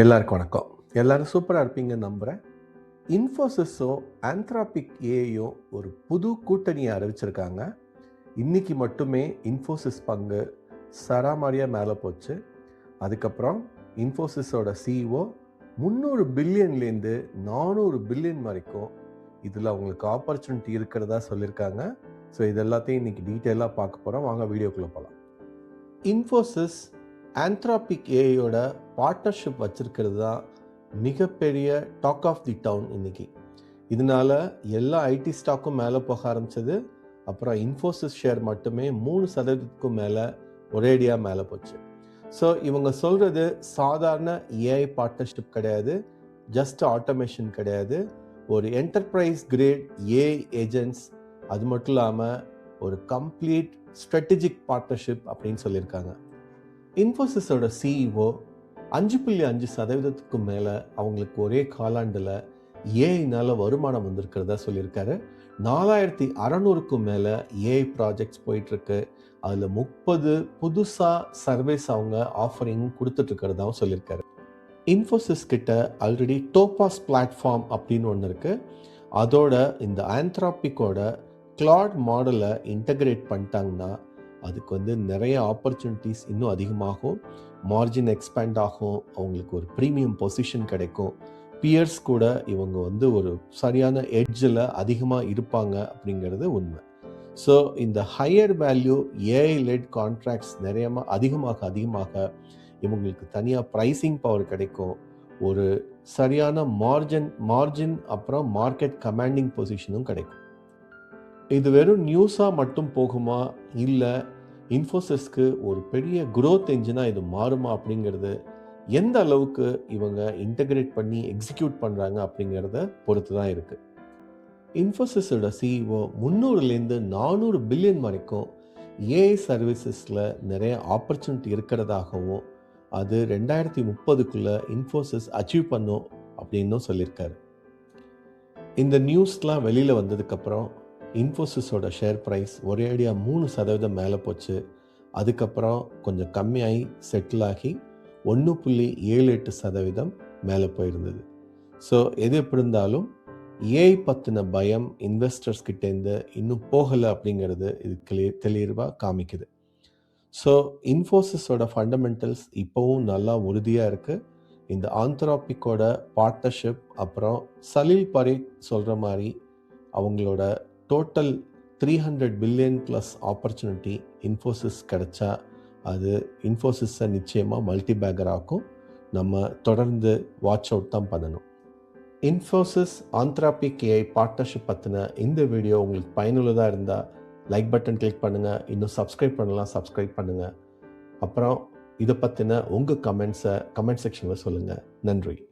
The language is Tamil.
எல்லாருக்கும் வணக்கம். எல்லாரும் சூப்பராக இருப்பீங்கன்னு நம்புகிறேன் இன்ஃபோசிஸோ ஆந்த்ராபிக் ஏயோ ஒரு புது கூட்டணியை அறிவிச்சிருக்காங்க. இன்றைக்கி மட்டுமே இன்ஃபோசிஸ் பங்கு சராமாரியாக மேலே போச்சு. அதுக்கப்புறம் இன்ஃபோசிஸோட சிஇஓ முந்நூறு பில்லியன்லேருந்து நானூறு பில்லியன் வரைக்கும் இதில் அவங்களுக்கு ஆப்பர்ச்சுனிட்டி இருக்கிறதா சொல்லியிருக்காங்க ஸோ இது எல்லாத்தையும் இன்றைக்கி டீட்டெயிலாக பார்க்க போகிறோம் வாங்க வீடியோக்குள்ளே போகலாம் இன்ஃபோசிஸ் ஆந்த்ராபிக் ஏயோட பார்ட்னர்ஷிப் வச்சுருக்கிறது தான் மிகப்பெரிய டாக் ஆஃப் தி டவுன் இன்னைக்கு. இதனால எல்லா ஐடி ஸ்டாக்கும் மேலே போக ஆரம்பிச்சது. அப்புறம் இன்ஃபோசிஸ் ஷேர் மட்டுமே மூணு சதவீதத்துக்கும் மேலே ஒரேடியாக மேலே போச்சு. ஸோ இவங்க சொல்கிறது சாதாரண ஏஐ பார்ட்னர்ஷிப் கிடையாது. ஜஸ்ட் ஆட்டோமேஷன் கிடையாது. ஒரு என்டர்பிரைஸ் கிரேட் ஏஐ ஏஜென்ட்ஸ் அது மட்டும் இல்லாமல் ஒரு கம்ப்ளீட் ஸ்ட்ராட்டஜிக் பார்ட்னர்ஷிப் அப்படின்னு சொல்லியிருக்காங்க. இன்ஃபோசிஸோட சிஇஓ அஞ்சு புள்ளி அஞ்சு சதவீதத்துக்கு மேலே அவங்களுக்கு ஒரே காலாண்டில் ஏஐனால வருமானம் வந்திருக்கிறதா சொல்லியிருக்காரு. நாலாயிரத்தி அறநூறுக்கும் மேலே ஏஐ ப்ராஜெக்ட்ஸ் போயிட்டுருக்கு. அதில் முப்பது புதுசாக சர்வீஸ் அவங்க ஆஃபரிங் கொடுத்துட்ருக்கிறதாவும் சொல்லியிருக்காரு. இன்ஃபோசிஸ் கிட்ட ஆல்ரெடி டோபாஸ் பிளாட்ஃபார்ம் அப்படின்னு ஒன்று இருக்குது அதோட இந்த ஆந்த்ராபிக்கோட கிளாட் மாடலை இன்டகிரேட் பண்ணிட்டாங்கன்னா அதுக்கு வந்து நிறைய ஆப்பர்ச்சுனிட்டிஸ் இன்னும் அதிகமாகும். மார்ஜின் எக்ஸ்பேண்ட் ஆகும். அவங்களுக்கு ஒரு ப்ரீமியம் பொசிஷன் கிடைக்கும். பியர்ஸ் கூட இவங்க வந்து ஒரு சரியான எட்ஜில் அதிகமாக இருப்பாங்க அப்படிங்கிறது உண்மை. ஸோ இந்த higher value AI led contracts நிறைய அதிகமாக அதிகமாக இவங்களுக்கு தனியாக ப்ரைஸிங் பவர் கிடைக்கும். ஒரு சரியான மார்ஜின் மார்ஜின் அப்புறம் மார்க்கெட் கமாண்டிங் பொசிஷனும் கிடைக்கும். இது வெறும் நியூஸாக மட்டும் போகுமா? இல்லை இன்ஃபோசிஸ்க்கு ஒரு பெரிய குரோத் என்ஜினாக இது மாறுமா அப்படிங்கிறது எந்த அளவுக்கு இவங்க இன்டகிரேட் பண்ணி எக்ஸிக்யூட் பண்ணுறாங்க அப்படிங்கிறத பொறுத்து தான் இருக்குது இன்ஃபோசிஸோட சிஇஓ முந்நூறுலேருந்து நானூறு பில்லியன் வரைக்கும் ஏஐ சர்வீசஸில் நிறைய ஆப்பர்ச்சுனிட்டி இருக்கிறதாகவும் அது ரெண்டாயிரத்தி முப்பதுக்குள்ளே இன்ஃபோசிஸ் அச்சீவ் பண்ணும் அப்படின்னும் சொல்லியிருக்காரு. இந்த நியூஸ்லாம் வெளியில் வந்ததுக்கப்புறம் இன்ஃபோசிஸோட ஷேர் ப்ரைஸ் ஒரே அடியாக மூணு சதவீதம் மேலே போச்சு. அதுக்கப்புறம் கொஞ்சம் கம்மியாகி செட்டில் ஆகி ஒன்று புள்ளி ஏழு எட்டு சதவீதம் மேலே போயிருந்தது. ஸோ எது எப்படி இருந்தாலும் ஏஐ பற்றின பயம் இன்வெஸ்டர்ஸ் கிட்டேருந்து இன்னும் போகலை அப்படிங்கிறது இது கிளியர் தெளிவாக காமிக்குது. ஸோ இன்ஃபோசிஸோட ஃபண்டமெண்டல்ஸ் இப்போவும் நல்லா உறுதியாக இருக்குது இந்த ஆந்த்ராபிக்கோட பார்ட்னர்ஷிப் அப்புறம் சலீல் பரீக் சொல்கிற மாதிரி அவங்களோட total three hundred billion plus opportunity Infosys கிடைச்சா அது இன்ஃபோசிஸை நிச்சயமாக மல்டி பேக்கர் நம்ம தொடர்ந்து வாட்ச் அவுட் தான் பண்ணணும். இன்ஃபோசிஸ் ஆந்த்ராபிக் ஏஐ பார்ட்னர்ஷிப் பற்றின இந்த வீடியோ உங்களுக்கு பயனுள்ளதாக இருந்தால் லைக் பட்டன் கிளிக் பண்ணுங்கள் இன்னும் சப்ஸ்கிரைப் பண்ணலாம் சப்ஸ்கிரைப் பண்ணுங்கள் அப்புறம் இதை பற்றின உங்கள் கமெண்ட்ஸை கமெண்ட் செக்ஷனில் சொல்லுங்கள் நன்றி.